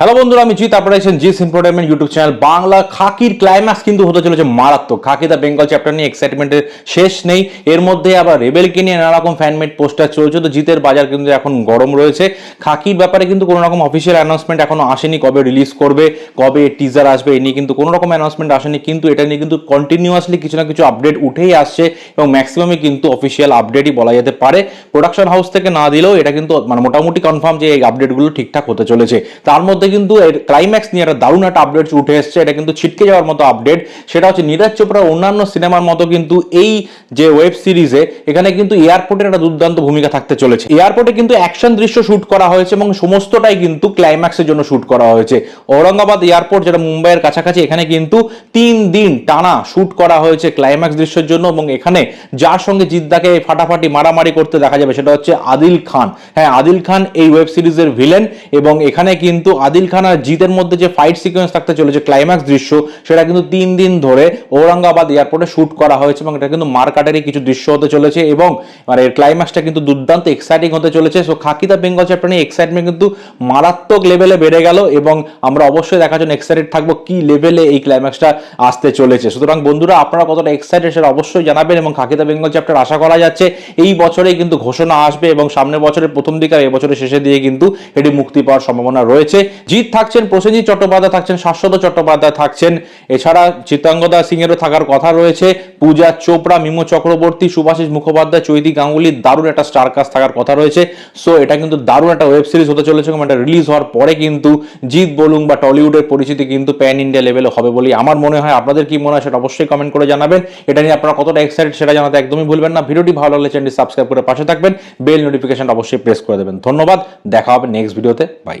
Hello বন্ধুরা, আমি জিত আপনারা আছেন জিস এন্টারটেনমেন্ট ইউটিউব চ্যানেল বাংলা খাকির ক্লাইম্যাক্স কিন্তু হতে চলেছে মারাত্মক। খাকি দ্য বেঙ্গল চ্যাপ্টার নিয়ে এক্সাইটমেন্টের শেষ নেই। এর মধ্যে আবার রেবেলকে নিয়ে নানা রকম ফ্যানমেড পোস্টার চলছে। তো জিতের বাজার কিন্তু এখন গরম রয়েছে। খাকির ব্যাপারে কিন্তু কোনো রকম অফিসিয়াল অ্যানাউন্সমেন্ট এখনও আসেনি কবে রিলিজ করবে, কবে টিজার আসবে, এ নিয়ে কিন্তু কোনো রকম অ্যানাউন্সমেন্ট আসেনি। কিন্তু এটা নিয়ে কিন্তু কন্টিনিউয়াসলি কিছু না কিছু আপডেট উঠেই আসছে এবং ম্যাক্সিমামই কিন্তু অফিসিয়াল আপডেটই বলা যেতে পারে। প্রোডাকশন হাউস থেকে না দিলেও এটা কিন্তু মানে মোটামুটি কনফার্ম যে এই আপডেটগুলো ঠিকঠাক হতে চলেছে। তার মধ্যে কিন্তু ক্লাইম্যাক্স নিয়ে একটা দারুণ একটা আপডেট উঠে এসছে, এটা কিন্তু ছিটকে যাওয়ার মতো আপডেট সেটা হচ্ছে নীরজ চোপড়ার অন্যান্য সিনেমার মতো কিন্তু এই যে ওয়েব সিরিজে এখানে কিন্তু এয়ারপোর্টের একটা দুর্দান্ত ভূমিকা থাকতে চলেছে। এয়ারপোর্টে কিন্তু অ্যাকশন দৃশ্য শুট করা হয়েছে এবং সমস্তটাই কিন্তু ক্লাইম্যাক্সের জন্য শুট করা হয়েছে। ঔরঙ্গাবাদ এয়ারপোর্ট যেটা মুম্বাইয়ের কাছাকাছি, এখানে কিন্তু তিন দিন টানা শুট করা হয়েছে ক্লাইম্যাক্স দৃশ্যের জন্য এবং এখানে যার সঙ্গে জিদ্দাকে ফাটাফাটি মারামারি করতে দেখা যাবে, সেটা হচ্ছে আদিল খান। হ্যাঁ আদিল খান এই ওয়েব সিরিজের ভিলেন এবং এখানে কিন্তু আদিল খান আর জিতের মধ্যে যে ফাইট সিকোয়েন্স থাকতে চলেছে ক্লাইম্যাক্স দৃশ্য, সেটা কিন্তু তিন দিন ধরে ঔরঙ্গাবাদ এয়ারপোর্টে শুট করা হয়েছে এবং এটা কিন্তু মার্কাটেরই কিছু দৃশ্য হতে চলেছে এবং মানে ক্লাইম্যাক্সটা কিন্তু দুর্দান্ত এক্সাইটিং হতে চলেছে। So Khakee the Bengal chapter নিয়ে এক্সাইটমেন্ট কিন্তু মারাত্মক লেভেলে বেড়ে গেল এবং আমরা অবশ্যই দেখার জন্য এক্সাইটেড থাকব কি লেভেলে এই ক্লাইম্যাক্সটা আসতে চলেছে। সুতরাং বন্ধুরা, আপনারা কতটা এক্সাইটেড সেটা অবশ্যই জানাবেন এবং খাকি দা বেঙ্গল চ্যাপ্টার আশা করা যাচ্ছে এই বছরেই কিন্তু ঘোষণা আসবে এবং সামনের বছরের প্রথম দিকে আর এবছরের শেষের দিকে কিন্তু এটি মুক্তি পাওয়ার সম্ভাবনা রয়েছে। জিৎ থাকছেন, প্রসেনজিৎ চট্টোপাধ্যায় থাকছেন, শাশ্বত চট্টোপাধ্যায় থাকছেন। এছাড়া চিত্তাঙ্গদা সিং এরও থাকার কথা রয়েছে। পূজা চোপড়া, মিমো চক্রবর্তী, সুভাষিস মুখোপাধ্যায়, চৈতি গাঙ্গুলি, দারুণ একটা স্টার কাস্ট থাকার কথা রয়েছে। সো, এটা কিন্তু দারুণ একটা ওয়েব সিরিজ হতে চলেছে এবং এটা রিলিজ হওয়ার পরে কিন্তু জিৎ বলুন বা টলিউডের পরিচিতি কিন্তু প্যান ইন্ডিয়া লেভেলে হবে বলেই আমার মনে হয়। আপনাদের কি মনে হয় সেটা অবশ্যই কমেন্ট করে জানাবেন। এটা নিয়ে আপনারা কতটা এক্সাইটেড সেটা জানাতে একদমই ভুলবেন না। ভিডিওটি ভালো লাগলে চ্যানেলটি সাবস্ক্রাইব করে পাশে থাকবেন। বেল নোটিফিকেশন অবশ্যই প্রেস করে দেবেন। ধন্যবাদ। দেখা হবে নেক্সট ভিডিওতে বাই